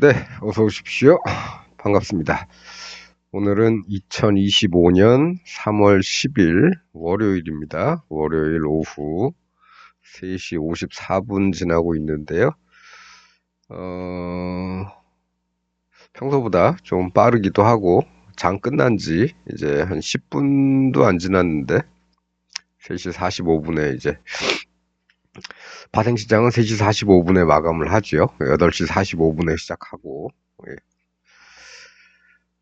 네, 어서 오십시오. 반갑습니다. 오늘은 2025년 3월 10일 월요일입니다. 월요일 오후 3시 54분 지나고 있는데요. 어, 평소보다 좀 빠르기도 하고, 장 끝난 지 이제 한 10분도 안 지났는데, 3시 45분에 이제 파생시장은 3시 45분에 마감을 하죠. 8시 45분에 시작하고. 예.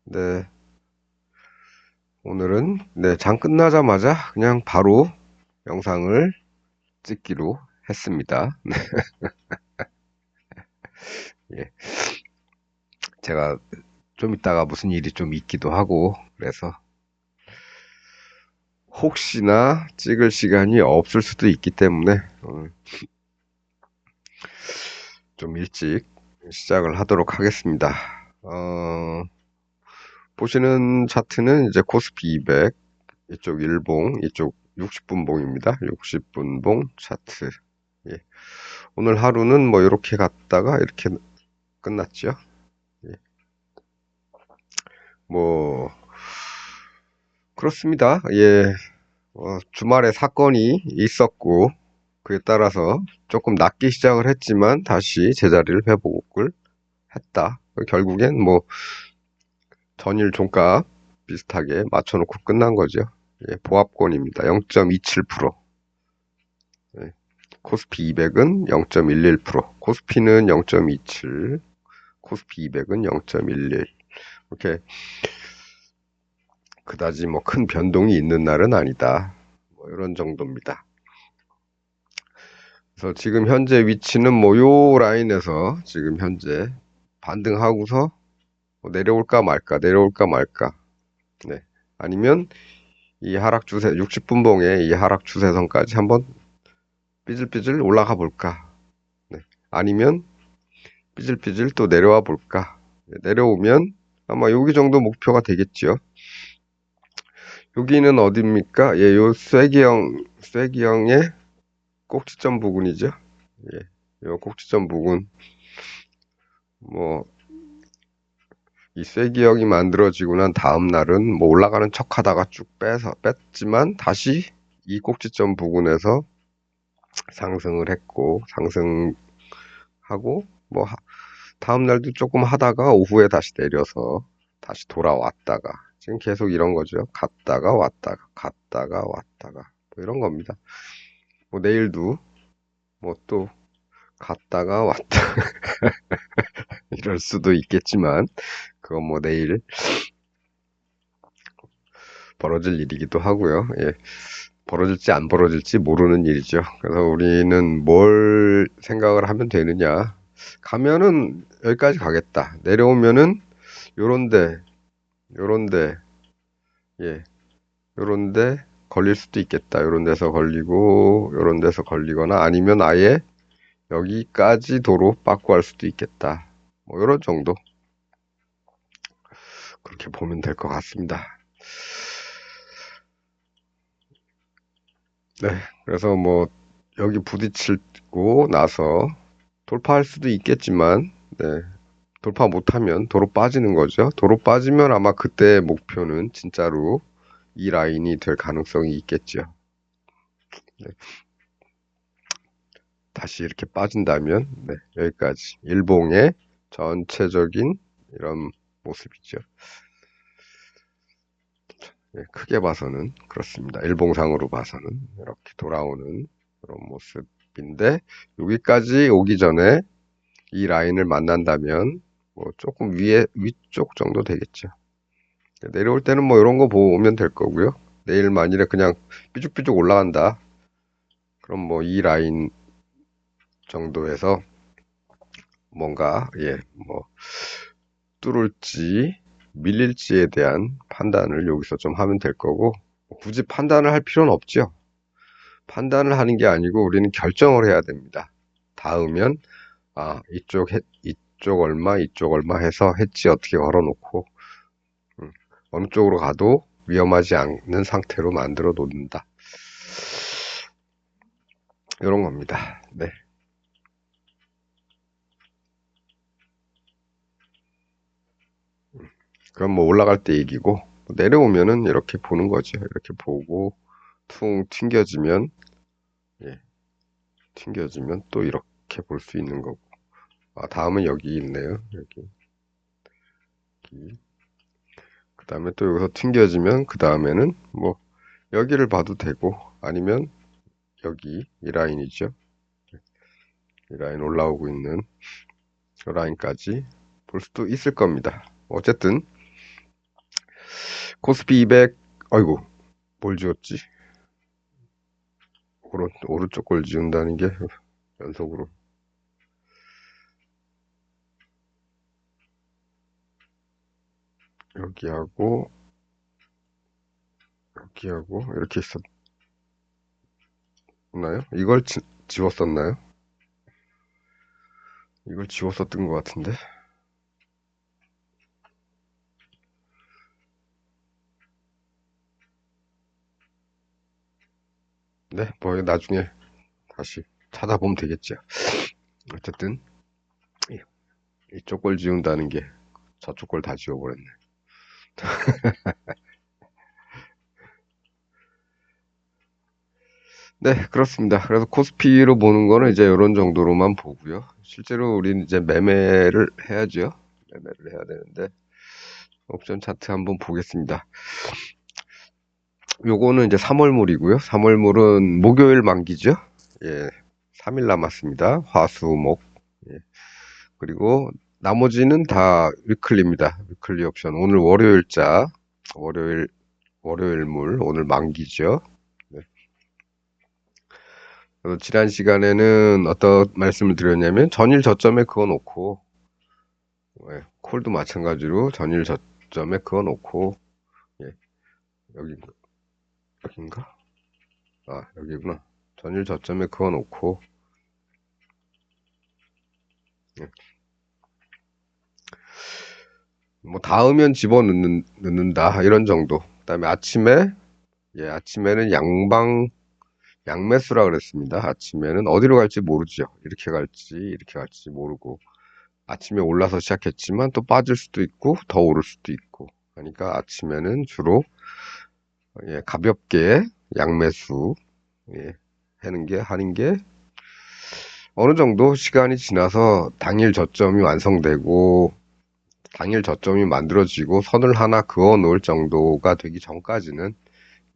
네. 오늘은, 네, 장 끝나자마자 그냥 바로 영상을 찍기로 했습니다. 네. 예. 제가 좀 이따가 무슨 일이 좀 있기도 하고, 그래서 혹시나 찍을 시간이 없을 수도 있기 때문에, 어, 좀 일찍 시작을 하도록 하겠습니다. 어, 보시는 차트는 이제 코스피 200, 이쪽 일봉, 이쪽 60분봉입니다. 60분봉 차트. 예. 오늘 하루는 뭐 이렇게 갔다가 이렇게 끝났죠. 예. 뭐 그렇습니다. 예. 어, 주말에 사건이 있었고 그에 따라서 조금 낮게 시작을 했지만 다시 제자리를 회복을 했다. 결국엔 뭐 전일 종가 비슷하게 맞춰놓고 끝난 거죠. 예, 보합권입니다. 0.27%. 예, 코스피 200은 0.11%, 코스피는 0.27, 코스피 200은 0.11. 이렇게 그다지 뭐 큰 변동이 있는 날은 아니다. 뭐 이런 정도입니다. 그래서 지금 현재 위치는 뭐 요 라인에서 지금 현재 반등하고서 뭐 내려올까 말까 내려올까 말까 네 아니면 이 하락 추세 60분 봉의 이 하락 추세선까지 한번 삐질삐질 올라가 볼까 네. 아니면 삐질삐질 또 내려와 볼까 네. 내려오면 아마 여기 정도 목표가 되겠죠 여기는 어디입니까 예, 요 쐐기형 쐐기형의 꼭지점 부근이죠. 예, 요 꼭지점 부근. 뭐, 이 쐐기역이 만들어지고 난 다음 날은 뭐 올라가는 척 하다가 쭉 빼서 뺐지만 다시 이 꼭지점 부근에서 상승을 했고 상승하고 뭐 다음 날도 조금 하다가 오후에 다시 내려서 다시 돌아왔다가 지금 계속 이런 거죠. 갔다가 왔다가 갔다가 왔다가 뭐 이런 겁니다. 뭐 내일도 뭐 또 갔다가 왔다 이럴 수도 있겠지만 그건 뭐 내일 벌어질 일이기도 하고요. 예. 벌어질지 안 벌어질지 모르는 일이죠. 그래서 우리는 뭘 생각을 하면 되느냐. 가면은 여기까지 가겠다. 내려오면은 요런데, 요런데, 예, 요런데 걸릴 수도 있겠다. 이런 데서 걸리고 이런 데서 걸리거나 아니면 아예 여기까지 도로 빠꾸 할 수도 있겠다. 뭐 이런 정도. 그렇게 보면 될 것 같습니다. 네. 그래서 뭐 여기 부딪히고 나서 돌파할 수도 있겠지만 네. 돌파 못하면 도로 빠지는 거죠. 도로 빠지면 아마 그때 목표는 진짜로 이 라인이 될 가능성이 있겠죠. 네. 다시 이렇게 빠진다면 네, 여기까지 일봉의 전체적인 이런 모습이죠. 네, 크게 봐서는 그렇습니다. 일봉상으로 봐서는 이렇게 돌아오는 그런 모습인데 여기까지 오기 전에 이 라인을 만난다면 뭐 조금 위에 위쪽 정도 되겠죠. 내려올 때는 뭐 이런 거 보면 될 거고요. 내일 만일에 그냥 삐죽삐죽 올라간다. 그럼 뭐 이 라인 정도에서 뭔가 예뭐 뚫을지 밀릴지에 대한 판단을 여기서 좀 하면 될 거고 굳이 판단을 할 필요는 없죠. 판단을 하는 게 아니고 우리는 결정을 해야 됩니다. 닿으면 아 이쪽 해, 이 쪽 얼마 이쪽 얼마 해서 했지 어떻게 걸어놓고 어느 쪽으로 가도 위험하지 않는 상태로 만들어 놓는다. 이런 겁니다. 네. 그럼 뭐 올라갈 때 얘기고 내려오면은 이렇게 보는 거죠. 이렇게 보고 퉁 튕겨지면 예, 튕겨지면 또 이렇게 볼 수 있는 거고. 아, 다음은 여기 있네요. 여기. 여기. 그 다음에 또 여기서 튕겨지면 그 다음에는 뭐 여기를 봐도 되고 아니면 여기 이 라인이죠. 이 라인 올라오고 있는 저 라인까지 볼 수도 있을 겁니다. 어쨌든 코스피 200 아이고 뭘 지웠지? 오른, 오른쪽 걸 지운다는 게 연속으로 여기하고 여기하고 이렇게 있었나요? 이걸 지, 지웠었나요? 이걸 지웠었던 것 같은데 네, 뭐 나중에 다시 찾아보면 되겠죠. 어쨌든 이- 이쪽 걸 지운다는 게 저쪽 걸 다 지워버렸네. 네, 그렇습니다. 그래서 코스피로 보는 거는 이제 이런 정도로만 보고요. 실제로 우리는 이제 매매를 해야죠. 매매를 해야 되는데 옵션 차트 한번 보겠습니다. 요거는 이제 3월물이고요. 3월물은 목요일 만기죠. 예, 3일 남았습니다. 화, 수, 목. 예. 그리고 나머지는 다 위클리입니다. 위클리 옵션. 오늘 월요일자, 월요일, 월요일물, 오늘 만기죠. 네. 지난 시간에는 어떤 말씀을 드렸냐면, 전일 저점에 그어 놓고, 예, 콜도 마찬가지로 전일 저점에 그어 놓고, 예, 여기, 여긴가? 아, 여기구나. 전일 저점에 그어 놓고, 예. 뭐 닿으면 집어넣는, 넣는다. 이런 정도. 그 다음에 아침에, 예, 아침에는 양방, 양매수라 그랬습니다. 아침에는 어디로 갈지 모르죠. 이렇게 갈지, 이렇게 갈지 모르고. 아침에 올라서 시작했지만 또 빠질 수도 있고, 더 오를 수도 있고. 그러니까 아침에는 주로, 예, 가볍게 양매수, 예, 하는 게, 하는 게, 어느 정도 시간이 지나서 당일 저점이 완성되고, 당일 저점이 만들어지고 선을 하나 그어 놓을 정도가 되기 전까지는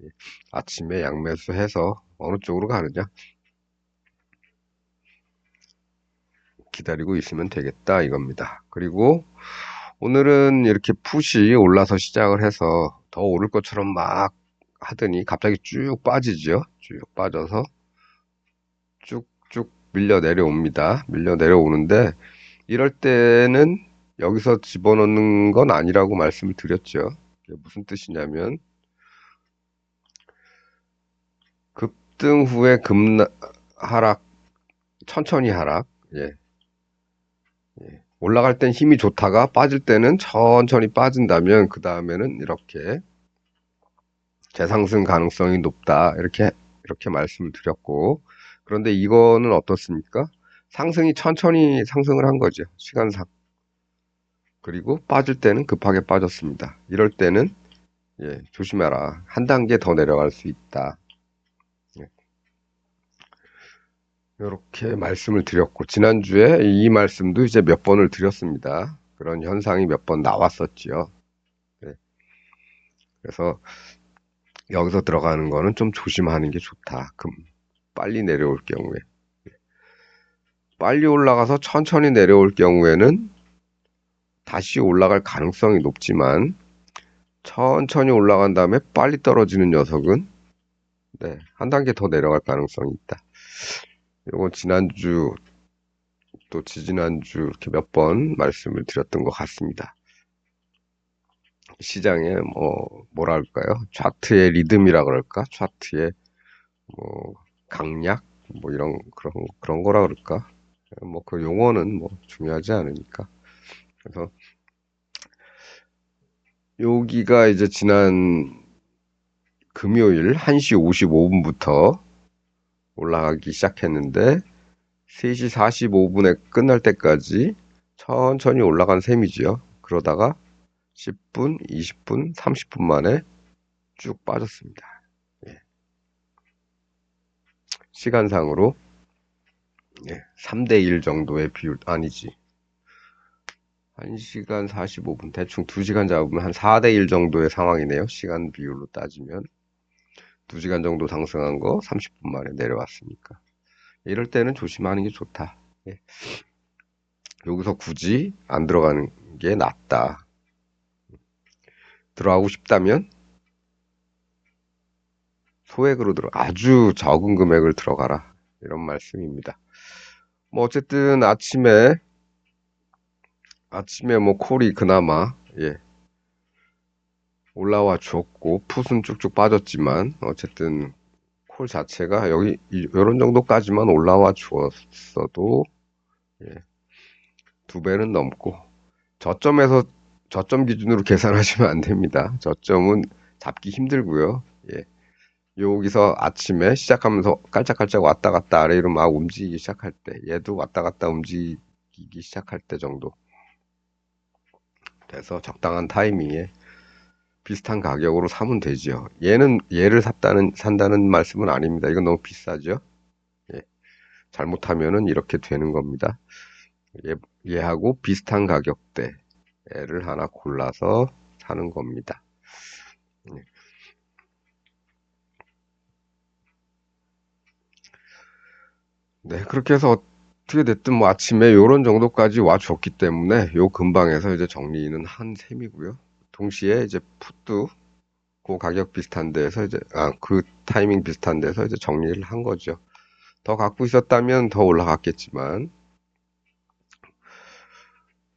예, 아침에 양매수 해서 어느 쪽으로 가느냐 기다리고 있으면 되겠다 이겁니다. 그리고 오늘은 이렇게 푸시 올라서 시작을 해서 더 오를 것처럼 막 하더니 갑자기 쭉 빠지죠. 쭉 빠져서 쭉쭉 밀려 내려옵니다. 밀려 내려오는데 이럴 때는 여기서 집어넣는 건 아니라고 말씀을 드렸죠. 무슨 뜻이냐면 급등 후에 급 하락 천천히 하락 예. 예. 올라갈 땐 힘이 좋다가 빠질 때는 천천히 빠진다면 그 다음에는 이렇게 재상승 가능성이 높다 이렇게 이렇게 말씀을 드렸고 그런데 이거는 어떻습니까? 상승이 천천히 상승을 한 거죠 시간상 그리고 빠질 때는 급하게 빠졌습니다. 이럴 때는 예, 조심해라. 한 단계 더 내려갈 수 있다. 예. 이렇게 말씀을 드렸고 지난주에 이 말씀도 이제 몇 번을 드렸습니다. 그런 현상이 몇 번 나왔었지요. 네. 그래서 여기서 들어가는 거는 좀 조심하는 게 좋다. 금 빨리 내려올 경우에 예. 빨리 올라가서 천천히 내려올 경우에는 다시 올라갈 가능성이 높지만 천천히 올라간 다음에 빨리 떨어지는 녀석은 네, 한 단계 더 내려갈 가능성이 있다. 이건 지난주 또 지지난주 이렇게 몇 번 말씀을 드렸던 것 같습니다. 시장에 뭐 뭐라 할까요? 차트의 리듬이라 그럴까? 차트의 뭐 강약 뭐 이런 그런 그런 거라 그럴까? 뭐 그 용어는 뭐 중요하지 않으니까. 그래서 여기가 이제 지난 금요일 1시 55분부터 올라가기 시작했는데 3시 45분에 끝날 때까지 천천히 올라간 셈이지요. 그러다가 10분, 20분, 30분 만에 쭉 빠졌습니다. 예. 시간상으로 예, 3대1 정도의 비율 아니지. 1시간 45분 대충 2시간 잡으면 한 4대1 정도의 상황이네요. 시간 비율로 따지면 2시간 정도 상승한 거 30분 만에 내려왔으니까 이럴 때는 조심하는 게 좋다. 예. 여기서 굳이 안 들어가는 게 낫다. 들어가고 싶다면 소액으로 들어 아주 적은 금액을 들어가라 이런 말씀입니다. 뭐 어쨌든 아침에 아침에 뭐 콜이 그나마 예 올라와 줬고 풋은 쭉쭉 빠졌지만 어쨌든 콜 자체가 여기 이런 정도까지만 올라와 주었어도 예, 두 배는 넘고 저점에서 저점 기준으로 계산하시면 안 됩니다. 저점은 잡기 힘들고요. 예. 여기서 아침에 시작하면서 깔짝깔짝 왔다 갔다 아래로 막 움직이기 시작할 때 얘도 왔다 갔다 움직이기 시작할 때 정도 돼서 적당한 타이밍에 비슷한 가격으로 사면 되죠. 얘는 얘를 샀다는 산다는 말씀은 아닙니다. 이건 너무 비싸죠. 예. 잘못하면은 이렇게 되는 겁니다. 얘, 얘하고 비슷한 가격대를 하나 골라서 사는 겁니다. 예. 네, 그렇게 해서 어떻게 됐든 뭐 아침에 요런 정도까지 와 줬기 때문에 요 근방에서 이제 정리는 한 셈이고요. 동시에 이제 풋도 그 가격 비슷한 데서 이제 아 그 타이밍 비슷한 데서 이제 정리를 한 거죠. 더 갖고 있었다면 더 올라갔겠지만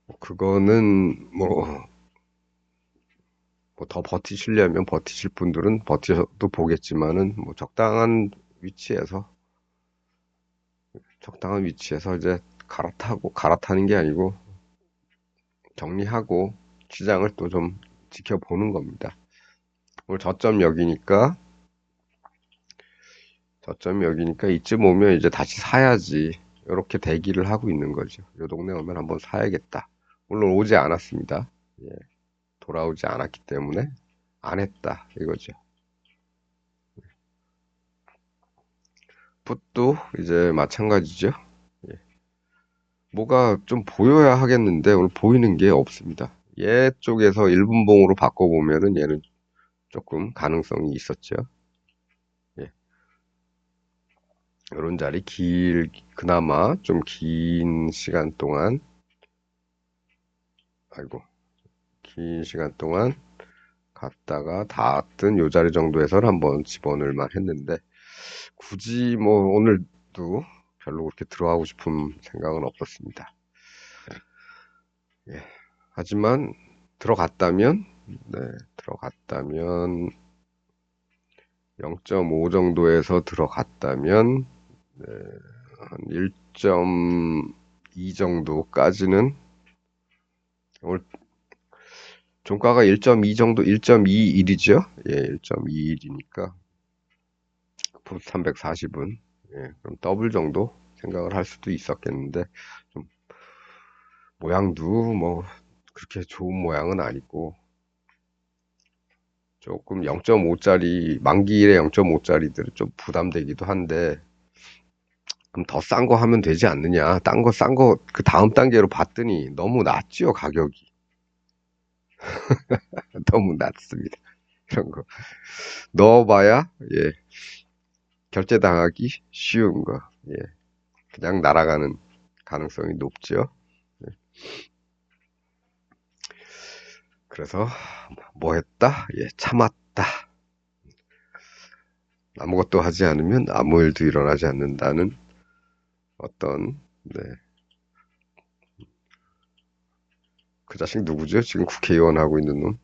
뭐 그거는 뭐 뭐더 버티시려면 버티실 분들은 버티셔도 보겠지만은 뭐 적당한 위치에서 적당한 위치에서 이제 갈아타고 갈아타는 게 아니고 정리하고 시장을 또 좀 지켜보는 겁니다. 오늘 저점 여기니까 저점 여기니까 이쯤 오면 이제 다시 사야지 이렇게 대기를 하고 있는 거죠. 이 동네 오면 한번 사야겠다. 물론 오지 않았습니다. 예, 돌아오지 않았기 때문에 안 했다 이거죠. 풋도 이제 마찬가지죠. 예. 뭐가 좀 보여야 하겠는데 오늘 보이는 게 없습니다. 얘 쪽에서 1분봉으로 바꿔보면은 얘는 조금 가능성이 있었죠. 예. 이런 자리 길, 그나마 좀 긴 시간 동안, 아이고, 긴 시간 동안 갔다가 닿았던 요 자리 정도에서는 한번 집어넣을만 했는데, 굳이 뭐 오늘도 별로 그렇게 들어가고 싶은 생각은 없었습니다. 예. 하지만 들어갔다면 네, 들어갔다면 0.5 정도에서 들어갔다면 네, 한 1.2 정도까지는 오늘 종가가 1.2 정도 1.21이죠. 예, 1.21이니까 340은 예, 그럼 더블 정도 생각을 할 수도 있었겠는데 좀 모양도 뭐 그렇게 좋은 모양은 아니고 조금 0.5짜리 만기일에 0.5짜리들은 좀 부담되기도 한데 그럼 더 싼 거 하면 되지 않느냐. 딴 거 싼 거 그 다음 단계로 봤더니 너무 낮죠 가격이. 너무 낮습니다. 이런 거. 넣어봐야 예 결제당하기 쉬운 거 예. 그냥 날아가는 가능성이 높죠 예. 그래서 뭐 했다? 예, 참았다. 아무것도 하지 않으면 아무 일도 일어나지 않는다는 어떤 네. 그 자식 누구죠? 지금 국회의원 하고 있는 놈.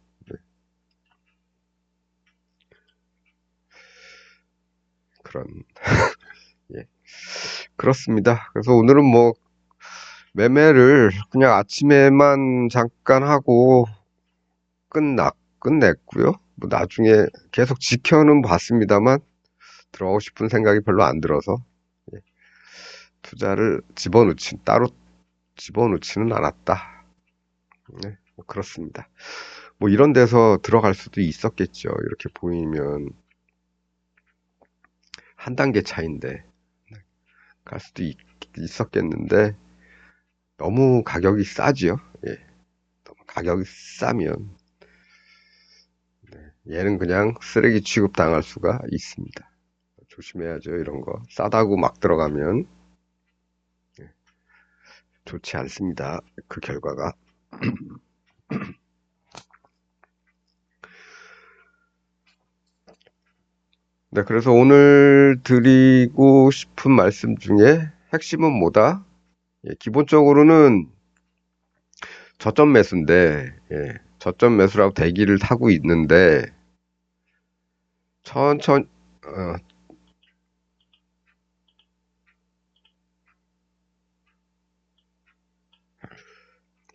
그런 예. 그렇습니다. 그래서 오늘은 뭐 매매를 그냥 아침에만 잠깐 하고 끝나, 끝냈고요. 뭐 나중에 계속 지켜는 봤습니다만 들어가고 싶은 생각이 별로 안 들어서 예. 투자를 집어넣지 따로 집어넣지는 않았다. 네, 뭐 그렇습니다. 뭐 이런 데서 들어갈 수도 있었겠죠. 이렇게 보이면 한 단계 차인데 갈 수도 있, 있었겠는데 너무 가격이 싸지요. 예. 너무 가격이 싸면 네, 얘는 그냥 쓰레기 취급 당할 수가 있습니다. 조심해야죠. 이런 거 싸다고 막 들어가면 예, 좋지 않습니다. 그 결과가 네, 그래서 오늘 드리고 싶은 말씀 중에 핵심은 뭐다? 예, 기본적으로는 저점 매수인데, 예, 저점 매수라고 대기를 타고 있는데, 천천히, 어,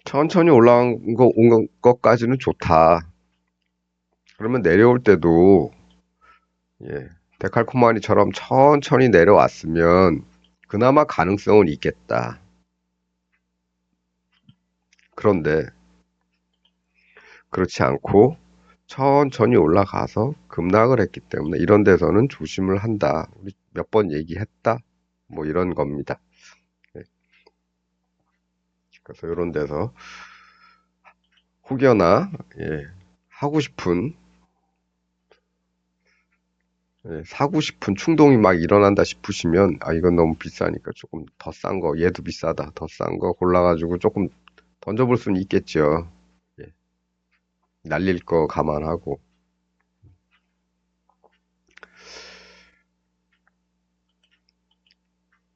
천천히 올라온 거, 온 것까지는 좋다. 그러면 내려올 때도, 예, 데칼코마니처럼 천천히 내려왔으면 그나마 가능성은 있겠다. 그런데 그렇지 않고 천천히 올라가서 급락을 했기 때문에 이런 데서는 조심을 한다. 우리 몇 번 얘기했다. 뭐 이런 겁니다. 네. 그래서 이런 데서 혹여나 예, 하고 싶은 예, 사고 싶은 충동이 막 일어난다 싶으시면 아 이건 너무 비싸니까 조금 더 싼 거 얘도 비싸다 더 싼 거 골라가지고 조금 던져볼 수는 있겠죠. 예. 날릴 거 감안하고.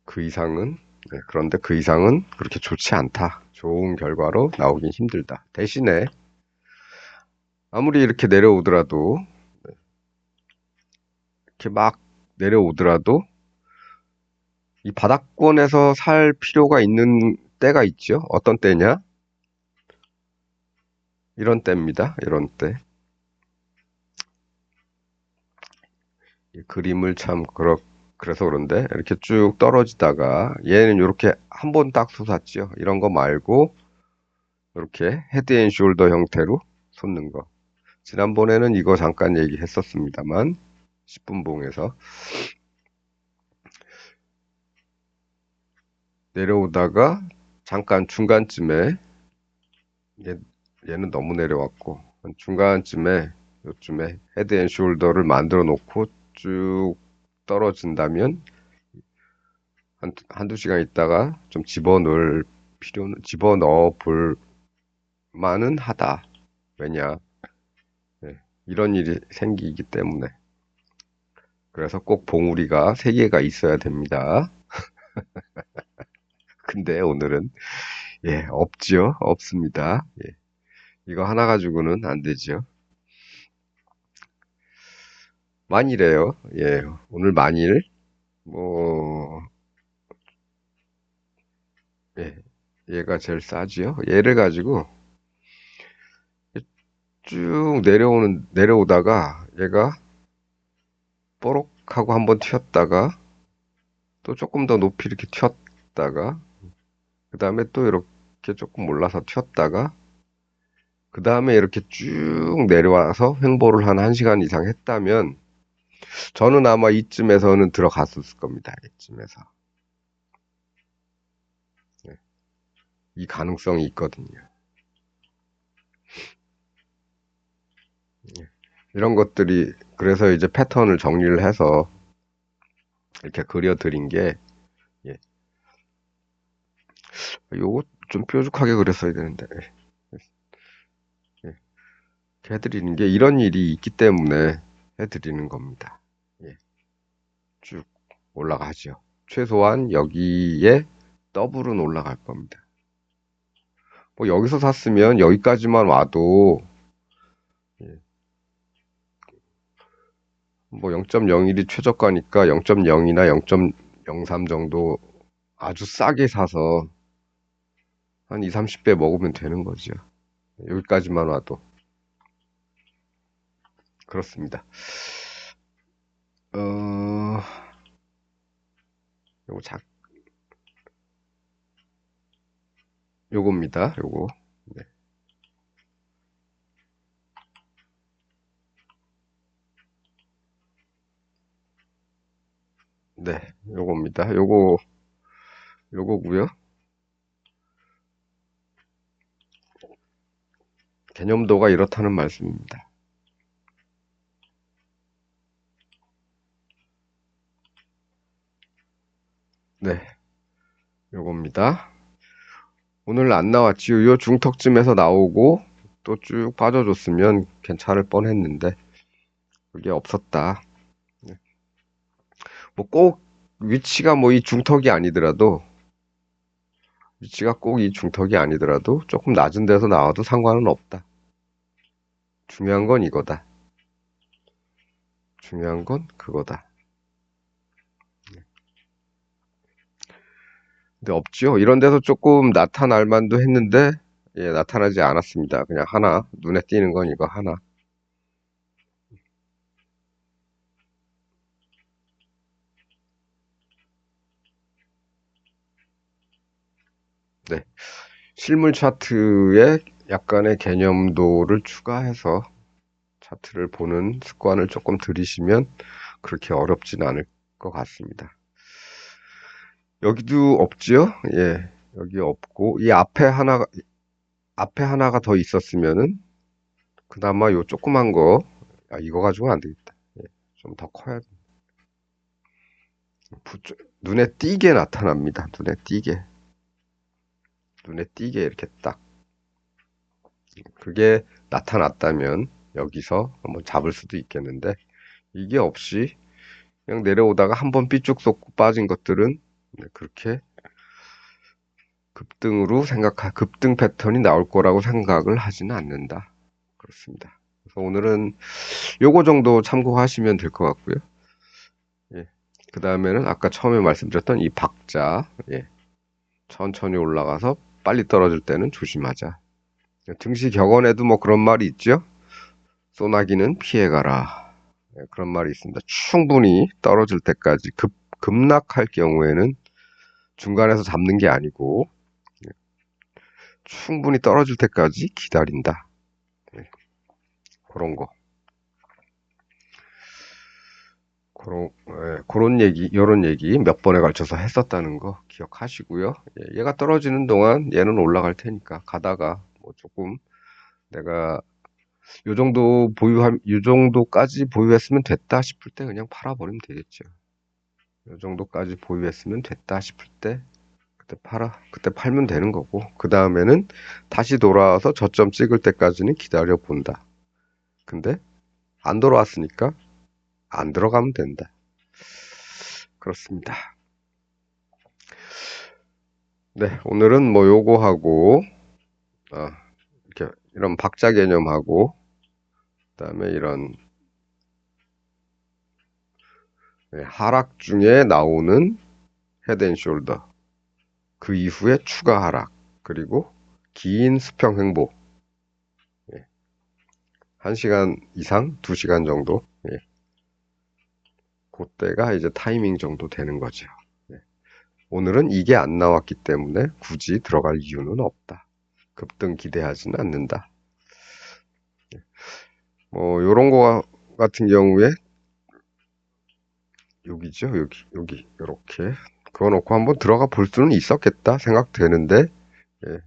그 이상은 네, 그런데 그 이상은 그렇게 좋지 않다. 좋은 결과로 나오긴 힘들다. 대신에 아무리 이렇게 내려오더라도 이렇게 막 내려오더라도 이 바닥권에서 살 필요가 있는 때가 있죠. 어떤 때냐? 이런 때입니다. 이런 때. 이 그림을 참 그렇 그래서 그런데 이렇게 쭉 떨어지다가 얘는 이렇게 한 번 딱 솟았죠. 이런 거 말고 이렇게 헤드 앤 숄더 형태로 솟는 거. 지난번에는 이거 잠깐 얘기했었습니다만 10분봉에서 내려오다가 잠깐 중간쯤에 얘, 얘는 너무 내려왔고 중간쯤에 요쯤에 헤드 앤 숄더를 만들어 놓고 쭉 떨어진다면 한, 한두 시간 있다가 좀 집어넣을 필요는 집어넣어 볼 만은 하다. 왜냐? 네, 이런 일이 생기기 때문에. 그래서 꼭 봉우리가 3개가 있어야 됩니다. 근데 오늘은 예, 없지요. 없습니다. 예. 이거 하나 가지고는 안 되죠. 만일에요. 예, 오늘 만일 뭐 예, 얘가 제일 싸지요. 얘를 가지고 쭉 내려오는 내려오다가 얘가 뽀록 하고 한번 튀었다가 또 조금 더 높이 이렇게 튀었다가 그 다음에 또 이렇게 조금 올라서 튀었다가 그 다음에 이렇게 쭉 내려와서 횡보를 한 1시간 이상 했다면 저는 아마 이쯤에서는 들어갔었을 겁니다. 이쯤에서. 네. 이 가능성이 있거든요. 네. 이런 것들이 그래서 이제 패턴을 정리를 해서 이렇게 그려드린 게 예. 요거 좀 뾰족하게 그렸어야 되는데 예. 해드리는 게 이런 일이 있기 때문에 해드리는 겁니다. 예. 쭉 올라가죠. 최소한 여기에 더블은 올라갈 겁니다. 뭐 여기서 샀으면 여기까지만 와도 뭐 0.01이 최저가니까 0.0이나 0.03 정도 아주 싸게 사서 한 2, 30배 먹으면 되는 거죠. 여기까지만 와도. 그렇습니다. 어, 요거 작, 요겁니다. 요거. 네, 요겁니다. 요거, 요거고요. 개념도가 이렇다는 말씀입니다. 네, 요겁니다. 오늘 안 나왔지요. 요 중턱쯤에서 나오고 또 쭉 빠져줬으면 괜찮을 뻔했는데 그게 없었다. 뭐 꼭 위치가 뭐 이 중턱이 아니더라도 위치가 꼭 이 중턱이 아니더라도 조금 낮은 데서 나와도 상관은 없다. 중요한 건 이거다. 중요한 건 그거다. 근데 없죠. 이런 데서 조금 나타날 만도 했는데 예, 나타나지 않았습니다. 그냥 하나 눈에 띄는 건 이거 하나. 네. 실물 차트에 약간의 개념도를 추가해서 차트를 보는 습관을 조금 들이시면 그렇게 어렵진 않을 것 같습니다. 여기도 없지요? 예. 여기 없고 이 앞에 하나가 앞에 하나가 더 있었으면은 그나마 요 조그만 거 아, 이거 가지고는 안 되겠다. 예. 좀 더 커야 돼. 부쩍- 눈에 띄게 나타납니다. 눈에 띄게. 눈에 띄게 이렇게 딱. 그게 나타났다면 여기서 한번 잡을 수도 있겠는데 이게 없이 그냥 내려오다가 한번 삐쭉 솟고 빠진 것들은 네, 그렇게 급등으로 생각하, 급등 패턴이 나올 거라고 생각을 하지는 않는다. 그렇습니다. 그래서 오늘은 요거 정도 참고하시면 될 것 같고요. 예. 그 다음에는 아까 처음에 말씀드렸던 이 박자, 예. 천천히 올라가서 빨리 떨어질 때는 조심하자. 증시 격언에도 뭐 그런 말이 있죠? 소나기는 피해가라. 예, 그런 말이 있습니다. 충분히 떨어질 때까지 급, 급락할 경우에는 중간에서 잡는 게 아니고, 예, 충분히 떨어질 때까지 기다린다. 예, 그런 거. 그런, 예, 그런 얘기, 요런 얘기 몇 번에 걸쳐서 했었다는 거 기억하시고요. 예, 얘가 떨어지는 동안 얘는 올라갈 테니까 가다가 뭐 조금 내가 요 정도 보유함, 요 정도까지 보유했으면 됐다 싶을 때 그냥 팔아버리면 되겠죠. 요 정도까지 보유했으면 됐다 싶을 때 그때 팔아, 그때 팔면 되는 거고 그 다음에는 다시 돌아와서 저점 찍을 때까지는 기다려 본다. 근데 안 돌아왔으니까 안 들어가면 된다. 그렇습니다. 네, 오늘은 뭐 요거 하고 아, 이렇게 이런 박자 개념하고 그 다음에 이런 네, 하락 중에 나오는 헤드앤숄더 그 이후에 추가 하락 그리고 긴 수평 횡보 예. 1시간 이상 2시간 정도 예. 그때가 이제 타이밍 정도 되는 거죠. 예. 오늘은 이게 안 나왔기 때문에 굳이 들어갈 이유는 없다. 급등 기대하지는 않는다. 예. 뭐 요런 거 같은 경우에 여기죠. 여기 여기 이렇게 그거 놓고 한번 들어가 볼 수는 있었겠다 생각되는데 예.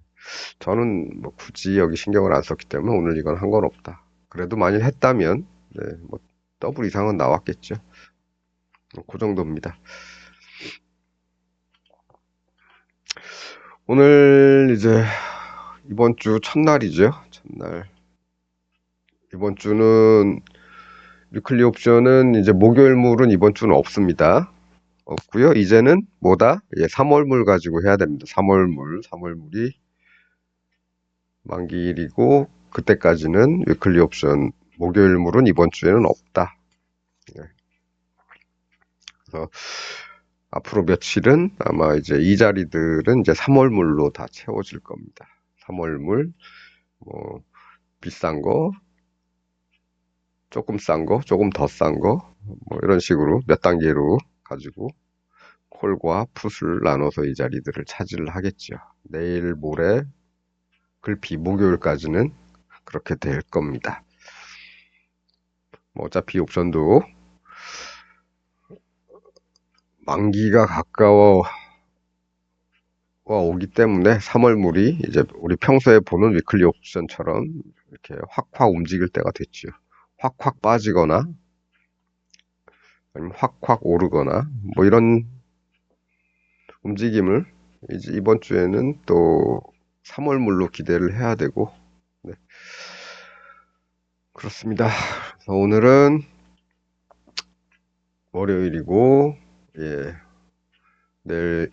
저는 뭐 굳이 여기 신경을 안 썼기 때문에 오늘 이건 한 건 없다. 그래도 만일 했다면 네, 뭐 더블 이상은 나왔겠죠. 그 정도입니다. 오늘 이제 이번 주 첫날이죠. 첫날. 이번 주는 위클리 옵션은 이제 목요일물은 이번 주는 없습니다. 없고요. 이제는 뭐다? 예, 3월물 가지고 해야 됩니다. 3월물, 3월물이 만기일이고 그때까지는 위클리 옵션 목요일물은 이번 주에는 없다. 예. 그래서 앞으로 며칠은 아마 이제 이 자리들은 이제 3월물로 다 채워질 겁니다. 3월물, 뭐, 비싼 거, 조금 싼 거, 조금 더 싼 거, 뭐 이런 식으로 몇 단계로 가지고 콜과 풋을 나눠서 이 자리들을 차지를 하겠죠. 내일 모레 글피 목요일까지는 그렇게 될 겁니다. 뭐 어차피 옵션도 만기가 가까워 와 오기 때문에 3월 물이 이제 우리 평소에 보는 위클리 옵션처럼 이렇게 확확 움직일 때가 됐죠. 확확 빠지거나 아니면 확확 오르거나 뭐 이런 움직임을 이제 이번 주에는 또 3월 물로 기대를 해야 되고 네. 그렇습니다. 오늘은 월요일이고 예. 내일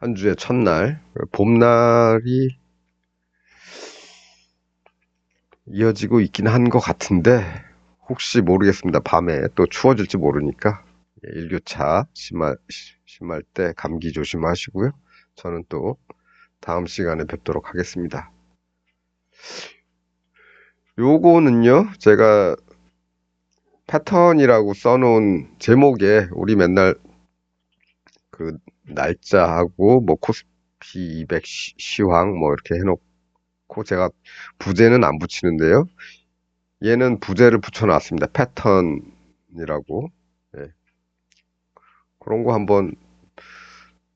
한 주의 첫날 봄날이 이어지고 있긴 한 것 같은데 혹시 모르겠습니다. 밤에 또 추워질지 모르니까 예, 일교차 심할, 심할 때 감기 조심하시고요. 저는 또 다음 시간에 뵙도록 하겠습니다. 요거는요, 제가 패턴이라고 써놓은 제목에 우리 맨날 그 날짜하고 뭐 코스피 200 시- 시황 뭐 이렇게 해놓고 제가 부제는 안 붙이는데요. 얘는 부제를 붙여놨습니다. 패턴이라고. 예. 그런 거 한번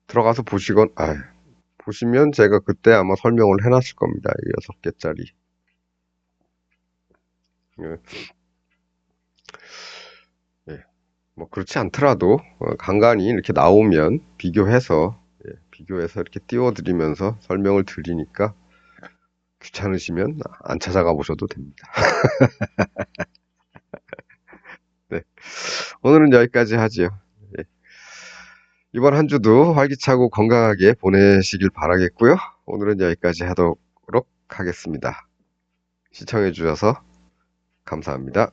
들어가서 보시건, 아, 보시면 제가 그때 아마 설명을 해놨을 겁니다. 이 여섯 개짜리. 예. 예. 뭐 그렇지 않더라도 어, 간간히 이렇게 나오면 비교해서 예, 비교해서 이렇게 띄워드리면서 설명을 드리니까 귀찮으시면 안 찾아가 보셔도 됩니다. 네. 오늘은 여기까지 하지요. 예. 이번 한 주도 활기차고 건강하게 보내시길 바라겠고요. 오늘은 여기까지 하도록 하겠습니다. 시청해 주셔서 감사합니다.